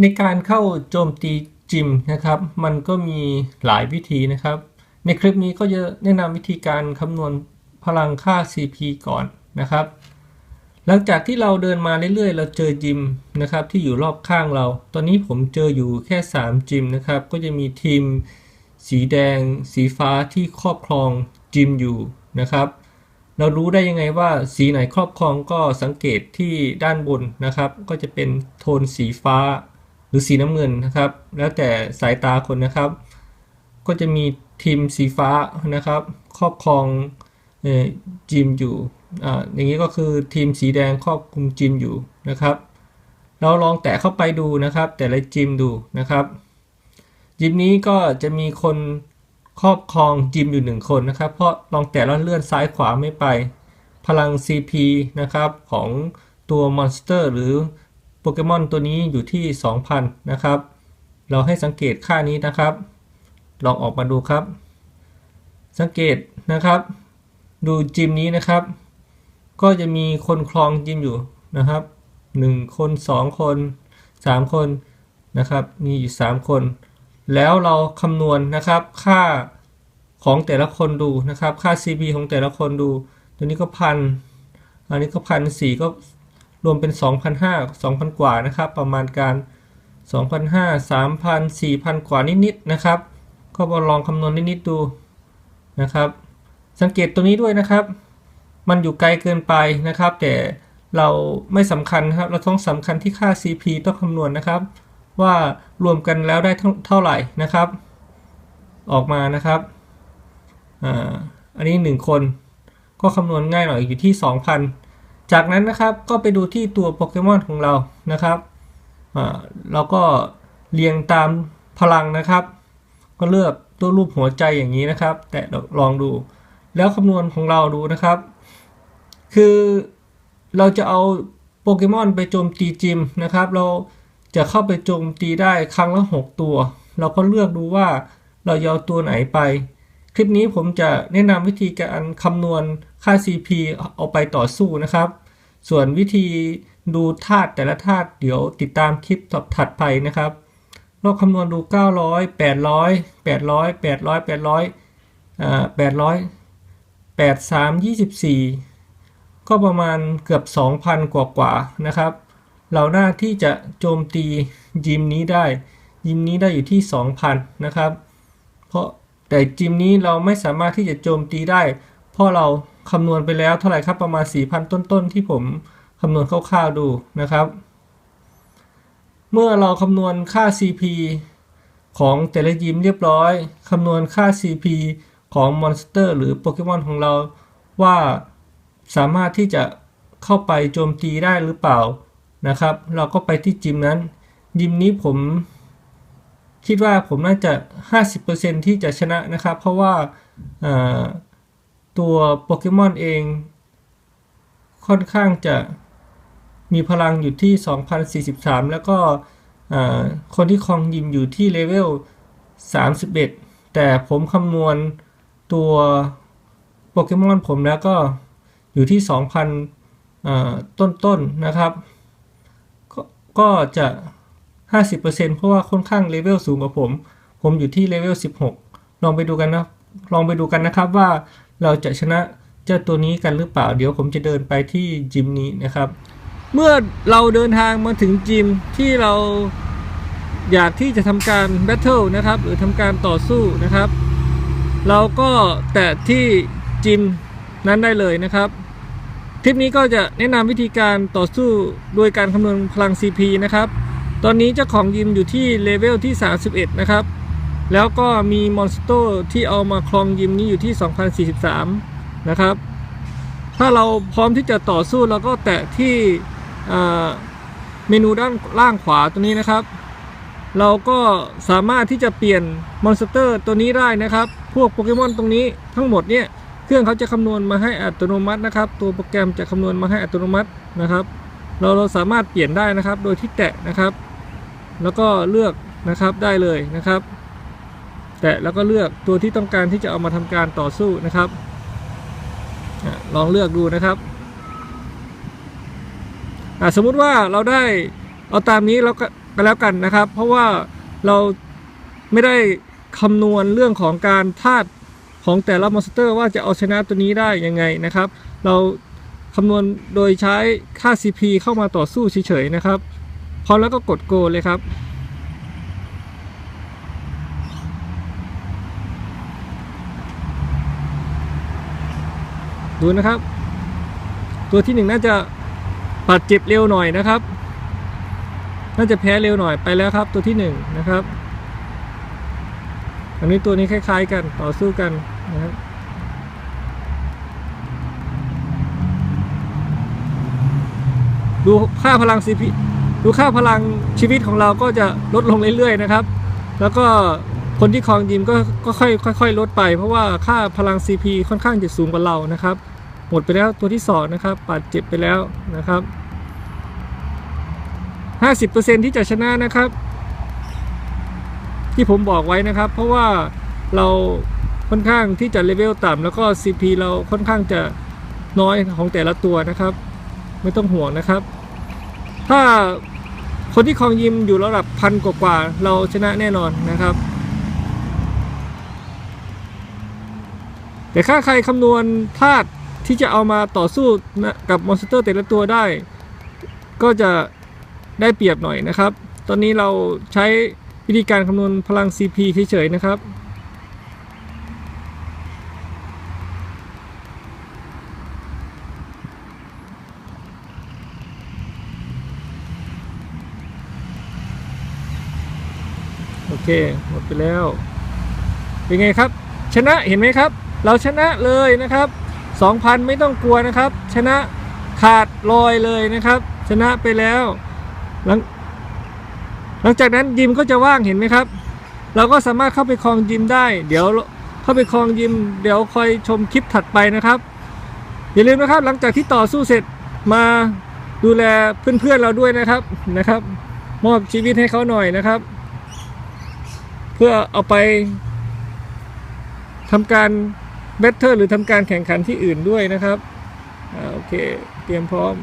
ในการเข้าโจมตีจิมนะครับ มันก็มีหลายวิธีนะครับ ในคลิปนี้ก็จะแนะนำวิธีการคำนวณพลังค่า CP ก่อนนะครับ หลังจากที่เราเดินมาเรื่อยๆ เราเจอจิมนะครับที่อยู่รอบข้างเรา ตอนนี้ผมเจออยู่แค่ 3 จิมนะครับ ก็จะมีทีมสีแดง สีฟ้าที่ครอบครองจิมอยู่นะครับ เรารู้ได้ยังไงว่าสีไหนครอบครองก็สังเกตที่ด้านบนนะครับ ก็จะเป็นโทนสีฟ้า หรือสีน้ำเงินนะครับ แล้วแต่สายตาคนนะครับ ก็จะมีทีมสีฟ้านะครับ ครอบครองจิมอยู่อ่าอย่างนี้ก็คือทีมสีแดงครอบคุมจิมอยู่นะครับ เราลองแตะเข้าไปดูนะครับ แต่ละจิมดูนะครับ จิมนี้ก็จะมีคนครอบครองจิมอยู่หนึ่งคนนะครับ เพราะลองแตะแล้วเลื่อนซ้ายขวาไม่ไป พลัง CP นะครับของตัวมอนสเตอร์หรือ โปเกมอนตัวนี้อยู่ที่ 2,000 นะครับ เราให้สังเกตค่านี้นะครับ ลองออกมาดูครับ สังเกตนะครับ ดูจิมนี้นะครับ ก็จะมีคนครองจิมอยู่นะครับ 1 คน 2 คน 3 คนนะครับ มีอยู่ 3 คน แล้วเราคำนวณนะครับค่าของแต่ละคนดูนะครับ ค่า CP ของแต่ละคนดู ตัวนี้ก็พัน อันนี้ก็พันสี่ก็ รวมเป็น 2,500 2,000 กว่านะครับ ประมาณการ 2,500 3,000 4,000 กว่านิดๆนะครับ ก็มาลองคำนวณนิดๆดูนะครับ สังเกตตัวนี้ด้วยนะครับ มันอยู่ไกลเกินไปนะครับ แต่เราไม่สำคัญครับ เราต้องสำคัญที่ค่า CP ต้องคำนวณนะครับ ว่ารวมกันแล้วได้เท่าเท่าไหร่นะครับ ออกมานะครับอ่าอันนี้ 1 คน ก็คำนวณง่ายหน่อยอยู่ที่ 2,000 จากนั้นนะครับก็ไปดูที่ตัวโปเกมอนของเรานะครับเราก็เรียงตามพลังนะครับ ก็เลือกตัวรูปหัวใจอย่างนี้นะครับ แต่ลองดูแล้วคำนวณของเราดูนะครับ คือเราจะเอาโปเกมอนไปโจมตีจิมนะครับ เราจะเข้าไปโจมตีได้ครั้งละ 6 ตัว เราก็เลือกดูว่าเราจะเอาตัวไหนไป ลิปนี้ผมจะแนะนำวิธีการคำนวณค่า CP เอาไปต่อสู้นะครับ ส่วนวิธีดูธาตุแต่ละธาตุเดี๋ยวติดตามคลิปถัดไปนะครับเราคำนวณดู 900 800 800 800 800อ่า800 83 24 ก็ประมาณเกือบ 2,000 กว่ากว่าๆนะครับ เราหน้าที่จะโจมตียิมนี้ได้ ยิมนี้ได้อยู่ที่ 2,000 นะครับ เพราะ แต่จิมนี้เราไม่สามารถที่จะโจมตีได้ เพราะเราคำนวณไปแล้วเท่าไหร่ครับประมาณ 4,000 ต้นๆ ที่ผมคำนวณคร่าวๆดูนะครับ เมื่อเราคำนวณค่า CP ของแต่ละยิมเรียบร้อยคำนวณค่า CP ของมอนสเตอร์ หรือโปเกมอนของเราว่าสามารถที่จะเข้าไปโจมตีได้หรือเปล่านะครับ เราก็ไปที่จิมนั้น ยิมนี้ผม คิดว่าผมน่าจะ 50%ที่จะชนะนะครับ เพราะว่าตัวโปเกมอนเอง ค่อนข้างจะมีพลังอยู่ที่ 2043 แล้วก็คนที่ครองยิมอยู่ที่เลเวล 31 แต่ผมคำนวณตัวโปเกมอนผมแล้วก็อยู่ที่ 2,000ต้นๆนะครับกก็จะ 50%เพราะว่าค่อนข้างเลเวลสูงกว่าผม ผมอยู่ที่เลเวล16 ลองไปดูกันนะ ลองไปดูกันนะครับว่าเราจะชนะเจ้าตัวนี้กันหรือเปล่า เดี๋ยวผมจะเดินไปที่จิมนี้นะครับ เมื่อเราเดินทางมาถึงจิมที่เราอยากที่จะทำการแบทเทิลนะครับ หรือทำการต่อสู้นะครับ เราก็แตะที่จิมนั้นได้เลยนะครับ คลิปนี้ก็จะแนะนำวิธีการต่อสู้โดยการคำนวณพลัง CP นะครับ ตอนนี้เจ้าของยิมอยู่ที่เลเวลที่ 31 นะครับ แล้วก็มีมอนสเตอร์ที่เอามาครองยิมนี้อยู่ที่ 2043 นะครับ ถ้าเราพร้อมที่จะต่อสู้เราก็แตะที่เมนูด้านล่างขวาตัวนี้นะครับ เราก็สามารถที่จะเปลี่ยนมอนสเตอร์ตัวนี้ได้นะครับ พวกโปเกมอนตรงนี้ทั้งหมดเนี่ยเครื่องเขาจะคำนวณมาให้อัตโนมัตินะครับ ตัวโปรแกรมจะคำนวณมาให้อัตโนมัตินะครับ เราเราสามารถเปลี่ยนได้นะครับ โดยที่แตะนะครับ แล้วก็เลือกนะครับได้เลยนะครับ แตะแล้วก็เลือกตัวที่ต้องการที่จะเอามาทำการต่อสู้นะครับลองเลือกดูนะครับสมมุติว่าเราได้เอาตามนี้เราก็แล้วกันนะครับ เพราะว่าเราไม่ได้คำนวณเรื่องของการธาตุของแต่ละมอนสเตอร์ว่าจะเอาชนะตัวนี้ได้ยังไงนะครับ เราคำนวณโดยใช้ค่า CP เข้ามาต่อสู้เฉยๆนะครับ พอแล้วก็กดโกเลยครับ ดูนะครับ ตัวที่หนึ่งน่าจะบาดเจ็บเร็วหน่อยนะครับ น่าจะแพ้เร็วหน่อยไปแล้วครับ ตัวที่หนึ่งนะครับ อันนี้ตัวนี้คล้าย ๆ กันต่อสู้กันนะครับดูค่าพลัง CP ดูค่าพลังชีวิตของเราก็จะลดลงเรื่อยๆนะครับ แล้วก็คนที่ครองยิมก็ก็ค่อยค่อยๆลดไป เพราะว่าค่าพลัง CP ค่อนข้างจะสูงกว่าเรานะครับ หมดไปแล้วตัวที่สองนะครับบาดเจ็บไปแล้วนะครับ 50%ที่จะชนะนะครับ ที่ผมบอกไว้นะครับ เพราะว่าเราค่อนข้างที่จะเลเวลต่ำแล้วก็ CP เราค่อนข้างจะน้อยของแต่ละตัวนะครับ ไม่ต้องห่วงนะครับ ถ้า คนที่ครองยิมอยู่ระดับพันกว่าๆเราชนะแน่นอนนะครับ แต่ถ้าใครคำนวณธาตุที่จะเอามาต่อสู้นะกับมอนสเตอร์แต่ละตัวได้ ก็จะได้เปรียบหน่อยนะครับ ตอนนี้เราใช้วิธีการคำนวณพลัง CP เฉยๆนะครับ เคหมดไปแล้ว เป็นไงครับ ชนะเห็นไหมครับ เราชนะเลยนะครับ2,000 ไม่ต้องกลัวนะครับ ชนะขาดลอยเลยนะครับ ชนะไปแล้วหลังหลังจากนั้นยิมก็จะว่างเห็นไหมครับ เราก็สามารถเข้าไปคลองยิมได้ เดี๋ยวเข้าไปคลองยิม เดี๋ยวคอยชมคลิปถัดไปนะครับ อย่าลืมนะครับ หลังจากที่ต่อสู้เสร็จมาดูแลเพื่อนๆเราด้วยนะครับนะครับ มอบชีวิตให้เขาหน่อยนะครับ เพื่อเอาไปทำการเบทเทอร์หรือทำการแข่งขันที่อื่นด้วยนะครับอโอเค เตรียมพร้อม